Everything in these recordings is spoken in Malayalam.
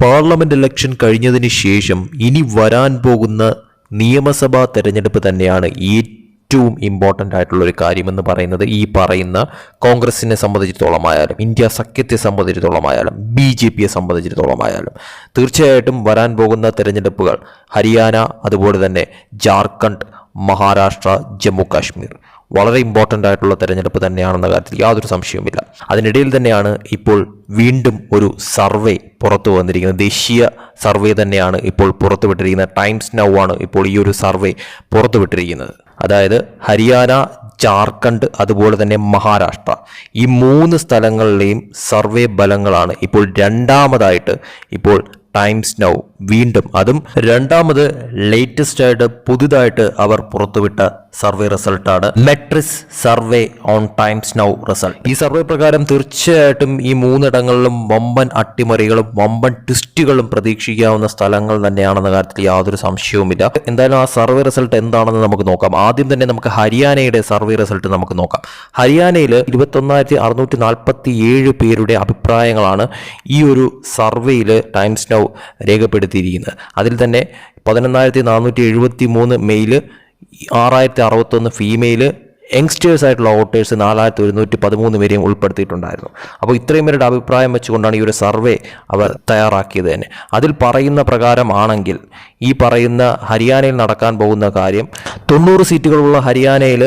പാർലമെന്റ് ഇലക്ഷൻ കഴിഞ്ഞതിന് ശേഷം ഇനി വരാൻ പോകുന്ന നിയമസഭാ തെരഞ്ഞെടുപ്പ് തന്നെയാണ് ഏറ്റവും ഇമ്പോർട്ടന്റ് ആയിട്ടുള്ള ഒരു കാര്യമെന്ന് പറയുന്നത് ഈ പറയുന്ന കോൺഗ്രസിനെ സംബന്ധിച്ചിടത്തോളമായാലും ഇന്ത്യ സഖ്യത്തെ സംബന്ധിച്ചിടത്തോളമായാലും ബി ജെ പിയെ സംബന്ധിച്ചിടത്തോളമായാലും തീർച്ചയായിട്ടും വരാൻ പോകുന്ന തെരഞ്ഞെടുപ്പുകൾ ഹരിയാന അതുപോലെ തന്നെ ജാർഖണ്ഡ് മഹാരാഷ്ട്ര ജമ്മു കാശ്മീർ. വളരെ ഇമ്പോർട്ടന്റ് ആയിട്ടുള്ള തെരഞ്ഞെടുപ്പ് തന്നെയാണെന്ന കാര്യത്തിൽ യാതൊരു സംശയവുമില്ല. അതിനിടയിൽ തന്നെയാണ് ഇപ്പോൾ വീണ്ടും ഒരു സർവേ പുറത്തു വന്നിരിക്കുന്നത്. ദേശീയ സർവേ തന്നെയാണ് ഇപ്പോൾ പുറത്തുവിട്ടിരിക്കുന്നത് ടൈംസ് നൗ ആണ് ഇപ്പോൾ ഈ ഒരു സർവേ പുറത്തുവിട്ടിരിക്കുന്നത് അതായത് ഹരിയാന ജാർഖണ്ഡ് അതുപോലെ തന്നെ മഹാരാഷ്ട്ര ഈ മൂന്ന് സ്ഥലങ്ങളിലെയും സർവേ ഫലങ്ങളാണ് ഇപ്പോൾ രണ്ടാമതായിട്ട് ഇപ്പോൾ ടൈംസ് നൗ വീണ്ടും അതും രണ്ടാമത് ലേറ്റസ്റ്റ് ആയിട്ട് പുതുതായിട്ട് അവർ പുറത്തുവിട്ട സർവേ റിസൾട്ടാണ് Matrize survey on Times Now result ഈ സർവേ പ്രകാരം തീർച്ചയായിട്ടും ഈ മൂന്നിടങ്ങളിലും വമ്പൻ അട്ടിമറികളും വമ്പൻ ട്വിസ്റ്റുകളും പ്രതീക്ഷിക്കാവുന്ന സ്ഥലങ്ങൾ തന്നെയാണെന്ന കാര്യത്തിൽ യാതൊരു സംശയവുമില്ല. എന്തായാലും ആ സർവേ റിസൾട്ട് എന്താണെന്ന് നമുക്ക് നോക്കാം. ആദ്യം തന്നെ നമുക്ക് ഹരിയാനയുടെ സർവേ റിസൾട്ട് നമുക്ക് നോക്കാം. ഹരിയാനയിൽ ഇരുപത്തൊന്നായിരത്തി അറുന്നൂറ്റി നാൽപ്പത്തി ഏഴ് പേരുടെ അഭിപ്രായങ്ങളാണ് ഈ ഒരു സർവേയിൽ ടൈംസ് നൗ രേഖപ്പെടുത്തിയിരിക്കുന്നത്. അതിൽ തന്നെ പതിനൊന്നായിരത്തി നാനൂറ്റി എഴുപത്തി മൂന്ന് മെയിൽ ആറായിരത്തി അറുപത്തൊന്ന് ഫീമെയിൽ യങ്സ്റ്റേഴ്സ് ആയിട്ടുള്ള വോട്ടേഴ്സ് നാലായിരത്തി ഒരുന്നൂറ്റി പതിമൂന്ന് പേരെയും ഉൾപ്പെടുത്തിയിട്ടുണ്ടായിരുന്നു. അപ്പോൾ ഇത്രയും പേരുടെ അഭിപ്രായം വെച്ചുകൊണ്ടാണ് ഈ ഒരു സർവേ അവർ തയ്യാറാക്കിയത് തന്നെ. അതിൽ പറയുന്ന പ്രകാരമാണെങ്കിൽ ഈ പറയുന്ന ഹരിയാനയിൽ നടക്കാൻ പോകുന്ന കാര്യം തൊണ്ണൂറ് സീറ്റുകളുള്ള ഹരിയാനയിൽ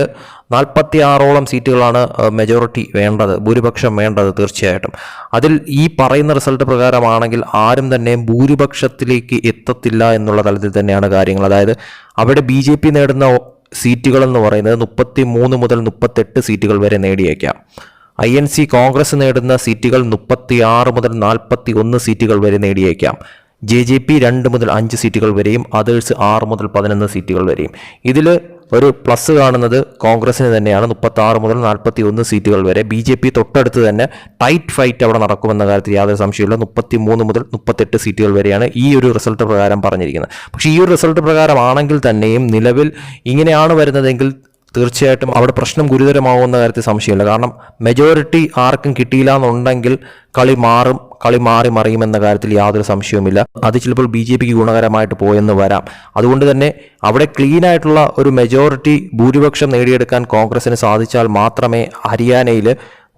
നാൽപ്പത്തി ആറോളം സീറ്റുകളാണ് മെജോറിറ്റി വേണ്ടത് ഭൂരിപക്ഷം വേണ്ടത് തീർച്ചയായിട്ടും. അതിൽ ഈ പറയുന്ന റിസൾട്ട് പ്രകാരമാണെങ്കിൽ ആരും തന്നെ ഭൂരിപക്ഷത്തിലേക്ക് എത്തത്തില്ല എന്നുള്ള തലത്തിൽ തന്നെയാണ് കാര്യങ്ങൾ. അതായത് അവിടെ ബി ജെ പി നേടുന്ന സീറ്റുകൾ എന്ന് പറയുന്നത് മുപ്പത്തി മൂന്ന് മുതൽ മുപ്പത്തെട്ട് സീറ്റുകൾ വരെ നേടിയേക്കാം. ഐ എൻ സി കോൺഗ്രസ് നേടുന്ന സീറ്റുകൾ മുപ്പത്തി ആറ് മുതൽ നാൽപ്പത്തി ഒന്ന് സീറ്റുകൾ വരെ നേടിയേക്കാം. ജെ ജെ പി രണ്ട് മുതൽ അഞ്ച് സീറ്റുകൾ വരെയും അതേഴ്സ് ആറ് മുതൽ പതിനൊന്ന് സീറ്റുകൾ വരെയും. ഇതിൽ ഒരു പ്ലസ് കാണുന്നത് കോൺഗ്രസിന് തന്നെയാണ്. മുപ്പത്തി മുതൽ നാൽപ്പത്തി ഒന്ന് സീറ്റുകൾ വരെ. ബി ജെ പി തൊട്ടടുത്ത് തന്നെ ടൈറ്റ് ഫൈറ്റ് അവിടെ നടക്കുമെന്ന കാര്യത്തിൽ യാതൊരു സംശയമില്ല മുപ്പത്തി മൂന്ന് മുതൽ മുപ്പത്തെട്ട് സീറ്റുകൾ വരെയാണ് ഈ ഒരു റിസൾട്ട് പ്രകാരം പറഞ്ഞിരിക്കുന്നത്. പക്ഷേ ഈ ഒരു റിസൾട്ട് പ്രകാരമാണെങ്കിൽ തന്നെയും നിലവിൽ ഇങ്ങനെയാണ് വരുന്നതെങ്കിൽ തീർച്ചയായിട്ടും അവിടെ പ്രശ്നം ഗുരുതരമാകുമെന്ന കാര്യത്തിൽ സംശയമില്ല. കാരണം മെജോറിറ്റി ആർക്കും കിട്ടിയില്ല എന്നുണ്ടെങ്കിൽ കളി മാറും. കളി മാറി മറിയുമെന്ന കാര്യത്തിൽ യാതൊരു സംശയവുമില്ല. അത് ചിലപ്പോൾ ബി ജെ പിക്ക് ഗുണകരമായിട്ട് പോയെന്ന് വരാം. അതുകൊണ്ട് തന്നെ അവിടെ ക്ലീൻ ആയിട്ടുള്ള ഒരു മെജോറിറ്റി ഭൂരിപക്ഷം നേടിയെടുക്കാൻ കോൺഗ്രസിന് സാധിച്ചാൽ മാത്രമേ ഹരിയാനയിൽ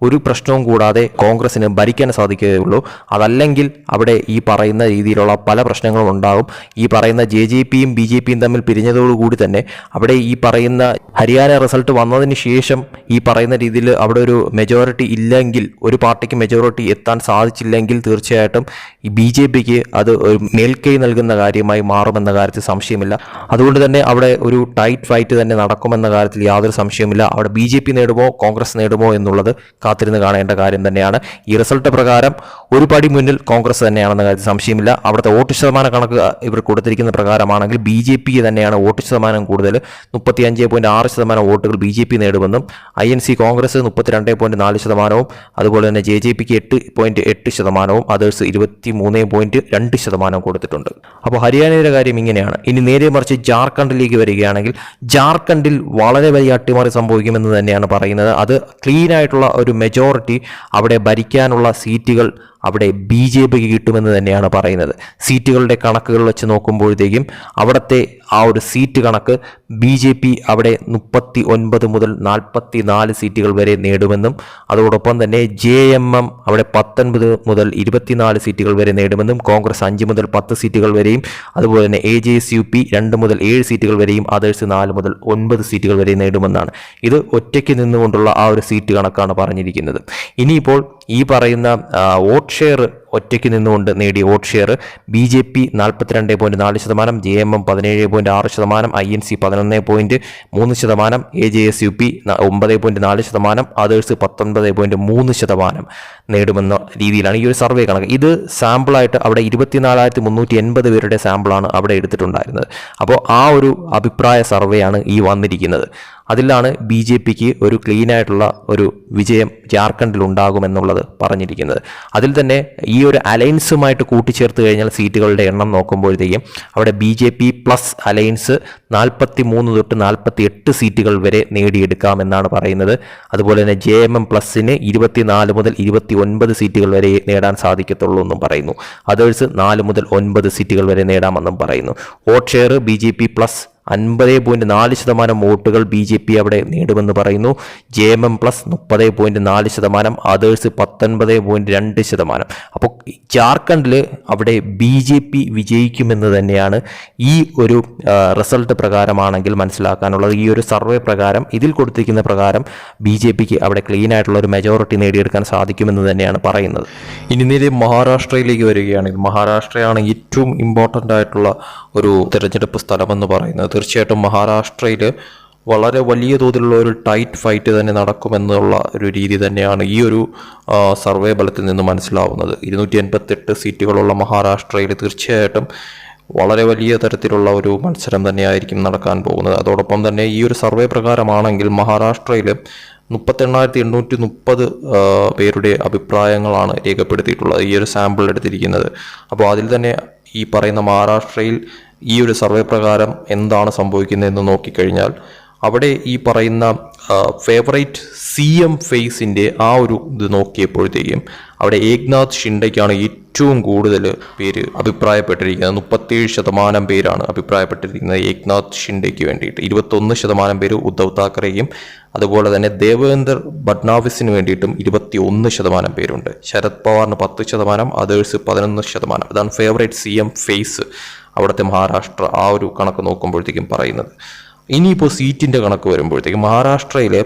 ഒരു പ്രശ്നവും കൂടാതെ കോൺഗ്രസിന് ഭരിക്കാൻ സാധിക്കുകയുള്ളൂ. അതല്ലെങ്കിൽ അവിടെ ഈ പറയുന്ന രീതിയിലുള്ള പല പ്രശ്നങ്ങളും ഉണ്ടാകും. ഈ പറയുന്ന ജെ ജെ പിയും ബി ജെ പിയും തമ്മിൽ പിരിഞ്ഞതോടുകൂടി തന്നെ അവിടെ ഈ പറയുന്ന ഹരിയാന റിസൾട്ട് വന്നതിന് ശേഷം ഈ പറയുന്ന രീതിയിൽ അവിടെ ഒരു മെജോറിറ്റി ഇല്ലെങ്കിൽ ഒരു പാർട്ടിക്ക് മെജോറിറ്റി എത്താൻ സാധിച്ചില്ലെങ്കിൽ തീർച്ചയായിട്ടും ഈ ബി ജെ പിക്ക് അത് ഒരു മേൽക്കൈ നൽകുന്ന കാര്യമായി മാറുമെന്ന കാര്യത്തിൽ സംശയമില്ല. അതുകൊണ്ട് തന്നെ അവിടെ ഒരു ടൈറ്റ് ഫൈറ്റ് തന്നെ നടക്കുമെന്ന കാര്യത്തിൽ യാതൊരു സംശയമില്ല അവിടെ ബി ജെ പി നേടുമോ കോൺഗ്രസ് നേടുമോ എന്നുള്ളത് കാത്തിരുന്ന് കാണേണ്ട കാര്യം തന്നെയാണ്. ഈ റിസൾട്ട് പ്രകാരം ഒരു പടി മുന്നിൽ കോൺഗ്രസ് തന്നെയാണെന്ന കാര്യത്തിൽ സംശയമില്ല. അവിടുത്തെ വോട്ട് ശതമാന കണക്ക് ഇവർ കൊടുത്തിരിക്കുന്ന പ്രകാരമാണെങ്കിൽ ബി ജെ പി തന്നെയാണ് വോട്ട് ശതമാനം കൂടുതൽ. മുപ്പത്തി അഞ്ച് പോയിന്റ് ആറ് ശതമാനം വോട്ടുകൾ ബി ജെ പി നേടുമെന്നും ഐ എൻ സി കോൺഗ്രസ് മുപ്പത്തിരണ്ട് പോയിന്റ് നാല് ശതമാനവും അതുപോലെ തന്നെ ജെ ജെ പിക്ക് എട്ട് പോയിന്റ് എട്ട് ശതമാനവും അതേഴ്സ് ഇരുപത്തി മൂന്ന് പോയിന്റ് രണ്ട് ശതമാനവും കൊടുത്തിട്ടുണ്ട്. അപ്പോൾ ഹരിയാനയുടെ കാര്യം ഇങ്ങനെയാണ്. ഇനി നേരെ മറിച്ച് ജാർഖണ്ഡിലേക്ക് വരികയാണെങ്കിൽ ജാർഖണ്ഡിൽ വളരെ വലിയ അട്ടിമറി സംഭവിക്കുമെന്ന് തന്നെയാണ് പറയുന്നത്. അത് ക്ലീൻ ആയിട്ടുള്ള ഒരു മെജോറിറ്റി അവിടെ ഭരിക്കാനുള്ള സീറ്റുകൾ അവിടെ ബി ജെ പിക്ക് കിട്ടുമെന്ന് തന്നെയാണ് പറയുന്നത്. സീറ്റുകളുടെ കണക്കുകൾ വെച്ച് നോക്കുമ്പോഴത്തേക്കും അവിടുത്തെ ആ ഒരു സീറ്റ് കണക്ക് ബി ജെ പി അവിടെ മുപ്പത്തി ഒൻപത് മുതൽ നാൽപ്പത്തി നാല് സീറ്റുകൾ വരെ നേടുമെന്നും അതോടൊപ്പം തന്നെ ജെ എം എം അവിടെ പത്തൊൻപത് മുതൽ ഇരുപത്തിനാല് സീറ്റുകൾ വരെ നേടുമെന്നും കോൺഗ്രസ് അഞ്ച് മുതൽ പത്ത് സീറ്റുകൾ വരെയും അതുപോലെ തന്നെ A J S U P രണ്ട് മുതൽ ഏഴ് സീറ്റുകൾ വരെയും അതേഴ്സ് നാല് മുതൽ ഒൻപത് സീറ്റുകൾ വരെ നേടുമെന്നാണ്. ഇത് ഒറ്റയ്ക്ക് നിന്നുകൊണ്ടുള്ള ആ ഒരു സീറ്റ് കണക്കാണ് പറഞ്ഞിരിക്കുന്നത്. ഇനിയിപ്പോൾ ഈ പറയുന്ന വോട്ട് ഷെയർ ഒറ്റയ്ക്ക് നിന്നുകൊണ്ട് നേടിയ vote share B J P നാൽപ്പത്തിരണ്ട് പോയിന്റ് നാല് ശതമാനം ജെ എം എം പതിനേഴ് പോയിന്റ് ആറ് ശതമാനം ഐ എൻ സി പതിനൊന്ന് പോയിന്റ് മൂന്ന് ശതമാനം A J S U P ഒമ്പത് പോയിന്റ് നാല് ശതമാനം അതേഴ്സ് പത്തൊൻപത് പോയിന്റ് മൂന്ന് ശതമാനം നേടുമെന്ന രീതിയിലാണ് ഈ ഒരു സർവേ കണക്ക്. ഇത് സാമ്പിളായിട്ട് അവിടെ ഇരുപത്തിനാലായിരത്തി മുന്നൂറ്റി എൺപത് പേരുടെ സാമ്പിളാണ് അവിടെ എടുത്തിട്ടുണ്ടായിരുന്നത്. അപ്പോൾ ആ ഒരു അഭിപ്രായ സർവേയാണ് ഈ വന്നിരിക്കുന്നത്. അതിലാണ് ബി ജെ പിക്ക് ഒരു ക്ലീനായിട്ടുള്ള ഒരു വിജയം ജാർഖണ്ഡിൽ ഉണ്ടാകുമെന്നുള്ളത് പറഞ്ഞിരിക്കുന്നത്. അതിൽ തന്നെ ഈ ഒരു അലയൻസുമായിട്ട് കൂട്ടിച്ചേർത്ത് കഴിഞ്ഞാൽ സീറ്റുകളുടെ എണ്ണം നോക്കുമ്പോഴത്തേക്കും അവിടെ B J P plus alliance നാൽപ്പത്തി മൂന്ന് തൊട്ട് നാൽപ്പത്തി എട്ട് സീറ്റുകൾ വരെ നേടിയെടുക്കാമെന്നാണ് പറയുന്നത്. അതുപോലെ തന്നെ ജെ എം എം പ്ലസിന് ഇരുപത്തിനാല് മുതൽ ഇരുപത്തി ഒൻപത് സീറ്റുകൾ വരെ നേടാൻ സാധിക്കത്തുള്ളൂ എന്നും പറയുന്നു. അതേഴ്സ് നാല് മുതൽ ഒൻപത് സീറ്റുകൾ വരെ നേടാമെന്നും പറയുന്നു. Vote share B J P plus അൻപത് പോയിന്റ് നാല് ശതമാനം വോട്ടുകൾ ബി ജെ പി അവിടെ നേടുമെന്ന് പറയുന്നു. ജെ എം എം പ്ലസ് മുപ്പത് പോയിന്റ് നാല് ശതമാനം അതേഴ്സ് പത്തൊൻപത് പോയിന്റ് രണ്ട് ശതമാനം. അപ്പോൾ ജാർഖണ്ഡിൽ അവിടെ ബി ജെ പി വിജയിക്കുമെന്ന് തന്നെയാണ് ഈ ഒരു റിസൾട്ട് പ്രകാരമാണെങ്കിൽ മനസ്സിലാക്കാനുള്ളത്. ഈ ഒരു സർവേ പ്രകാരം ഇതിൽ കൊടുത്തിരിക്കുന്ന പ്രകാരം ബി ജെ പിക്ക് അവിടെ ക്ലീൻ ആയിട്ടുള്ള ഒരു മെജോറിറ്റി നേടിയെടുക്കാൻ സാധിക്കുമെന്ന് തന്നെയാണ് പറയുന്നത്. ഇനി നേരെ മഹാരാഷ്ട്രയിലേക്ക് വരികയാണെങ്കിൽ മഹാരാഷ്ട്രയാണ് ഏറ്റവും ഇമ്പോർട്ടന്റ് ആയിട്ടുള്ള ഒരു തിരഞ്ഞെടുപ്പ് സ്ഥലമെന്ന് പറയുന്നത് തീർച്ചയായിട്ടും മഹാരാഷ്ട്രയിൽ വളരെ വലിയ തോതിലുള്ള ഒരു ടൈറ്റ് ഫൈറ്റ് തന്നെ നടക്കുമെന്നുള്ള ഒരു രീതി തന്നെയാണ് ഈ ഒരു സർവേ ഫലത്തിൽ നിന്ന് മനസ്സിലാവുന്നത്. ഇരുന്നൂറ്റി എൺപത്തെട്ട് സീറ്റുകളുള്ള മഹാരാഷ്ട്രയിൽ തീർച്ചയായിട്ടും വളരെ വലിയ തരത്തിലുള്ള ഒരു മത്സരം തന്നെയായിരിക്കും നടക്കാൻ പോകുന്നത്. അതോടൊപ്പം തന്നെ ഈ ഒരു സർവേ പ്രകാരമാണെങ്കിൽ മഹാരാഷ്ട്രയിൽ മുപ്പത്തെണ്ണായിരത്തി എണ്ണൂറ്റി മുപ്പത് പേരുടെ അഭിപ്രായങ്ങളാണ് രേഖപ്പെടുത്തിയിട്ടുള്ളത് ഈ ഒരു സാമ്പിൾ എടുത്തിരിക്കുന്നത്. അപ്പോൾ അതിൽ തന്നെ ഈ പറയുന്ന മഹാരാഷ്ട്രയിൽ ഈ ഒരു സർവേ പ്രകാരം എന്താണ് സംഭവിക്കുന്നതെന്ന് നോക്കിക്കഴിഞ്ഞാൽ അവിടെ ഈ പറയുന്ന ഫേവറേറ്റ് സി എം ഫേസിന്റെ ആ ഒരു ഇത് നോക്കിയപ്പോഴത്തേക്കും അവിടെ ഏക്നാഥ് ഷിൻഡയ്ക്കാണ് ഏറ്റവും കൂടുതൽ പേര് അഭിപ്രായപ്പെട്ടിരിക്കുന്നത്. മുപ്പത്തേഴ് ശതമാനം പേരാണ് അഭിപ്രായപ്പെട്ടിരിക്കുന്നത് ഏക്നാഥ് ഷിൻഡയ്ക്ക് വേണ്ടിയിട്ട്. ഇരുപത്തൊന്ന് ശതമാനം പേര് ഉദ്ധവ് താക്കറെയും അതുപോലെ തന്നെ ദേവേന്ദർ ഭട്നാവിസിന് വേണ്ടിയിട്ടും ഇരുപത്തി ഒന്ന് ശതമാനം പേരുണ്ട്. ശരത് പവാറിന് പത്ത് ശതമാനം അതേഴ്സ് പതിനൊന്ന് ശതമാനം. അതാണ് ഫേവറേറ്റ് സി എം ഫേസ് അവിടുത്തെ മഹാരാഷ്ട്ര ആ ഒരു കണക്ക് നോക്കുമ്പോഴത്തേക്കും പറയുന്നത്. ഇനിയിപ്പോൾ സീറ്റിന്റെ കണക്ക് വരുമ്പോഴത്തേക്കും മഹാരാഷ്ട്രയിലെ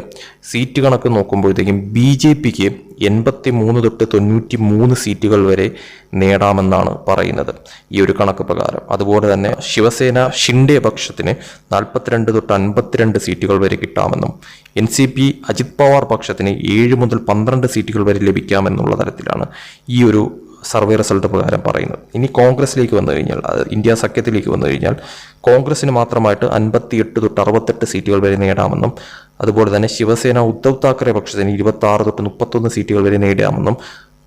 സീറ്റ് കണക്ക് നോക്കുമ്പോഴത്തേക്കും ബി ജെ പിക്ക് എൺപത്തി മൂന്ന് തൊട്ട് തൊണ്ണൂറ്റി മൂന്ന് സീറ്റുകൾ വരെ നേടാമെന്നാണ് പറയുന്നത് ഈ ഒരു കണക്ക് പ്രകാരം. അതുപോലെ തന്നെ ശിവസേന ഷിൻഡെ പക്ഷത്തിന് നാൽപ്പത്തിരണ്ട് തൊട്ട് അൻപത്തിരണ്ട് സീറ്റുകൾ വരെ കിട്ടാമെന്നും N C P Ajit Pawar പക്ഷത്തിന് ഏഴ് മുതൽ പന്ത്രണ്ട് സീറ്റുകൾ വരെ ലഭിക്കാമെന്നുള്ള തരത്തിലാണ് ഈ ഒരു സർവേ റിസൾട്ട് പ്രകാരം പറയുന്നത്. ഇനി കോൺഗ്രസിലേക്ക് വന്നു കഴിഞ്ഞാൽ ഇന്ത്യ സഖ്യത്തിലേക്ക് വന്നു കഴിഞ്ഞാൽ കോൺഗ്രസിന് മാത്രമായിട്ട് അൻപത്തി എട്ട് തൊട്ട് അറുപത്തെട്ട് സീറ്റുകൾ വരെ നേടാമെന്നും അതുപോലെ തന്നെ ശിവസേന ഉദ്ധവ് താക്കറെ പക്ഷത്തിന് ഇരുപത്തി ആറ് തൊട്ട് മുപ്പത്തൊന്ന് സീറ്റുകൾ വരെ നേടാമെന്നും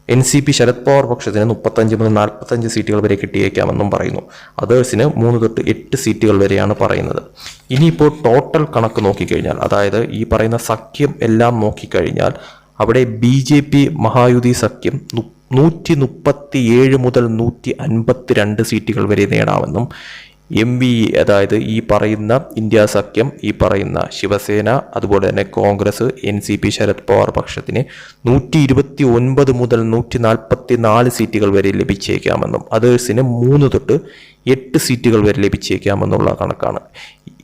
N C P Sharad Pawar പക്ഷത്തിന് മുപ്പത്തഞ്ച് മുതൽ നാൽപ്പത്തഞ്ച് സീറ്റുകൾ വരെ കിട്ടിയേക്കാമെന്നും പറയുന്നു. അതേഴ്സിന് മൂന്ന് തൊട്ട് എട്ട് സീറ്റുകൾ വരെയാണ് പറയുന്നത്. ഇനിയിപ്പോൾ ടോട്ടൽ കണക്ക് നോക്കിക്കഴിഞ്ഞാൽ അതായത് ഈ പറയുന്ന സഖ്യം എല്ലാം നോക്കിക്കഴിഞ്ഞാൽ അവിടെ ബി ജെ പി മഹായുതി സഖ്യം നൂറ്റി മുപ്പത്തി ഏഴ് മുതൽ നൂറ്റി അൻപത്തി രണ്ട് സീറ്റുകൾ വരെ നേടാമെന്നും എം വി അതായത് ഈ പറയുന്ന ഇന്ത്യ സഖ്യം ഈ പറയുന്ന ശിവസേന അതുപോലെ തന്നെ Congress N C P Sharad Pawar പക്ഷത്തിന് നൂറ്റി ഇരുപത്തി ഒൻപത് മുതൽ നൂറ്റി നാൽപ്പത്തി നാല് സീറ്റുകൾ വരെ ലഭിച്ചേക്കാമെന്നും അതേഴ്സിന് മൂന്ന് തൊട്ട് എട്ട് സീറ്റുകൾ വരെ ലഭിച്ചേക്കാമെന്നുള്ള കണക്കാണ്.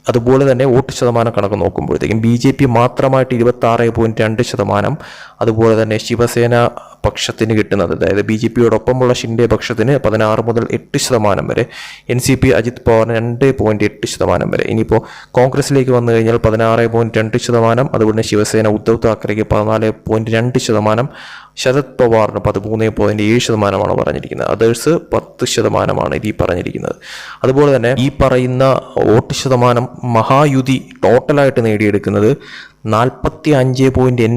അതുപോലെ തന്നെ വോട്ട് ശതമാനം കണക്ക് നോക്കുമ്പോഴത്തേക്കും ബി ജെ പി മാത്രമായിട്ട് ഇരുപത്തി ആറ് പോയിന്റ് രണ്ട് ശതമാനം അതുപോലെ തന്നെ ശിവസേന പക്ഷത്തിന് കിട്ടുന്നത്. അതായത് ബി ജെ പിയോടൊപ്പമുള്ള ഷിൻഡെ പക്ഷത്തിന് പതിനാറ് മുതൽ എട്ട് ശതമാനം വരെ എൻ സി പി അജിത് പവാറിന് രണ്ട് പോയിന്റ് എട്ട് ശതമാനം വരെ. ഇനിയിപ്പോൾ കോൺഗ്രസിലേക്ക് വന്നു കഴിഞ്ഞാൽ പതിനാറ് പോയിന്റ് രണ്ട് ശതമാനം അതുപോലെ തന്നെ ശിവസേന ഉദ്ധവ് താക്കറെക്ക് പതിനാല് പോയിന്റ് രണ്ട് ശതമാനം ശരത് പവാറിന് പതിമൂന്ന് പോയിന്റ് ഏഴ് ശതമാനമാണ് പറഞ്ഞിരിക്കുന്നത്. അതേഴ്സ് പത്ത് ശതമാനമാണ് ഈ പറഞ്ഞിരിക്കുന്നത്. അതുപോലെ തന്നെ ഈ പറയുന്ന വോട്ട് ശതമാനം മഹായുതി ടോട്ടലായിട്ട് നേടിയെടുക്കുന്നത് നാൽപ്പത്തി അഞ്ച് പോയിന്റ് എൺ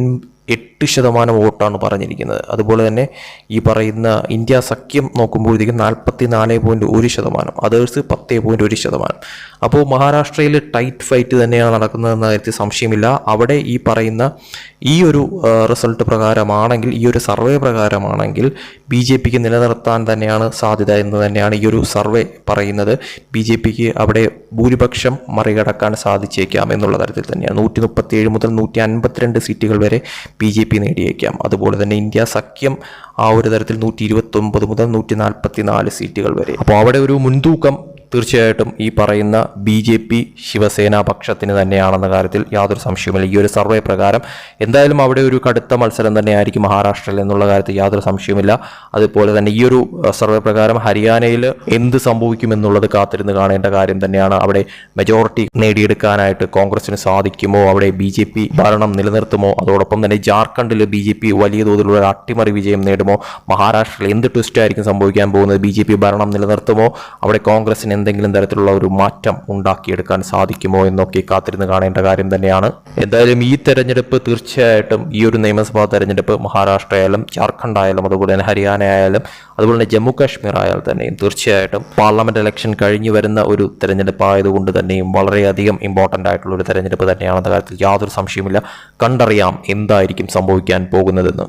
എട്ട് ശതമാനം വോട്ടാണ് പറഞ്ഞിരിക്കുന്നത്. അതുപോലെ തന്നെ ഈ പറയുന്ന ഇന്ത്യ സഖ്യം നോക്കുമ്പോഴത്തേക്കും നാൽപ്പത്തി നാല് പോയിന്റ് ഒരു ശതമാനം അതേഴ്സ് പത്ത് പോയിന്റ് ഒരു ശതമാനം. അപ്പോൾ മഹാരാഷ്ട്രയിൽ ടൈറ്റ് ഫൈറ്റ് തന്നെയാണ് നടക്കുന്നതെന്ന കാര്യത്തിൽ സംശയമില്ല. അവിടെ ഈ പറയുന്ന ഈ ഒരു റിസൾട്ട് പ്രകാരമാണെങ്കിൽ ഈ ഒരു സർവേ പ്രകാരമാണെങ്കിൽ ബി ജെ പിക്ക് നിലനിർത്താൻ തന്നെയാണ് സാധ്യത എന്ന് തന്നെയാണ് ഈ ഒരു സർവേ പറയുന്നത്. ബി ജെ പിക്ക് അവിടെ ഭൂരിപക്ഷം മറികടക്കാൻ സാധിച്ചേക്കാം എന്നുള്ള തരത്തിൽ തന്നെയാണ്. നൂറ്റി മുപ്പത്തി ഏഴ് മുതൽ നൂറ്റി അൻപത്തിരണ്ട് സീറ്റുകൾ വരെ ബി ജെ പി നേടിയേക്കാം. അതുപോലെ തന്നെ ഇന്ത്യ സഖ്യം ആ ഒരു തരത്തിൽ നൂറ്റി ഇരുപത്തൊമ്പത് മുതൽ നൂറ്റി നാൽപ്പത്തി നാല് സീറ്റുകൾ വരെ. അപ്പോൾ അവിടെ ഒരു മുൻതൂക്കം തീർച്ചയായിട്ടും ഈ പറയുന്ന ബി ജെ പി ശിവസേന പക്ഷത്തിന് തന്നെയാണെന്ന കാര്യത്തിൽ യാതൊരു സംശയവുമില്ല. ഈ ഒരു സർവേ പ്രകാരം എന്തായാലും അവിടെ ഒരു കടുത്ത മത്സരം തന്നെയായിരിക്കും മഹാരാഷ്ട്രയിൽ എന്നുള്ള കാര്യത്തിൽ യാതൊരു സംശയവുമില്ല. അതുപോലെ തന്നെ ഈ ഒരു സർവേ പ്രകാരം ഹരിയാനയിൽ എന്ത് സംഭവിക്കുമെന്നുള്ളത് കാത്തിരുന്ന് കാണേണ്ട കാര്യം തന്നെയാണ് അവിടെ മെജോറിറ്റി നേടിയെടുക്കാനായിട്ട് കോൺഗ്രസിന് സാധിക്കുമോ? അവിടെ ബി ജെ പി ഭരണം നിലനിർത്തുമോ? അതോടൊപ്പം തന്നെ ജാർഖണ്ഡിൽ ബി ജെ പി വലിയ തോതിലുള്ള അട്ടിമറി വിജയം നേടുമോ? മഹാരാഷ്ട്രയിൽ എന്ത് ട്വിസ്റ്റ് ആയിരിക്കും സംഭവിക്കാൻ പോകുന്നത്? ബി ജെ പി ഭരണം നിലനിർത്തുമോ? അവിടെ കോൺഗ്രസിന് എന്തെങ്കിലും തരത്തിലുള്ള ഒരു മാറ്റം ഉണ്ടാക്കിയെടുക്കാൻ സാധിക്കുമോ എന്നൊക്കെ കാത്തിരുന്ന് കാണേണ്ട കാര്യം തന്നെയാണ്. എന്തായാലും ഈ തെരഞ്ഞെടുപ്പ് തീർച്ചയായിട്ടും ഈ ഒരു നിയമസഭാ തെരഞ്ഞെടുപ്പ് മഹാരാഷ്ട്ര ആയാലും ജാർഖണ്ഡ് ആയാലും അതുപോലെ തന്നെ ഹരിയാന ആയാലും അതുപോലെ തന്നെ ജമ്മു കാശ്മീർ ആയാൽ തന്നെയും തീർച്ചയായിട്ടും പാർലമെന്റ് ഇലക്ഷൻ കഴിഞ്ഞു വരുന്ന ഒരു തെരഞ്ഞെടുപ്പ് ആയതുകൊണ്ട് തന്നെയും വളരെയധികം ഇമ്പോർട്ടന്റ് ആയിട്ടുള്ള ഒരു തെരഞ്ഞെടുപ്പ് തന്നെയാണെന്ന കാര്യത്തിൽ യാതൊരു സംശയമില്ല കണ്ടറിയാം എന്തായിരിക്കും സംഭവിക്കാൻ പോകുന്നതെന്ന്.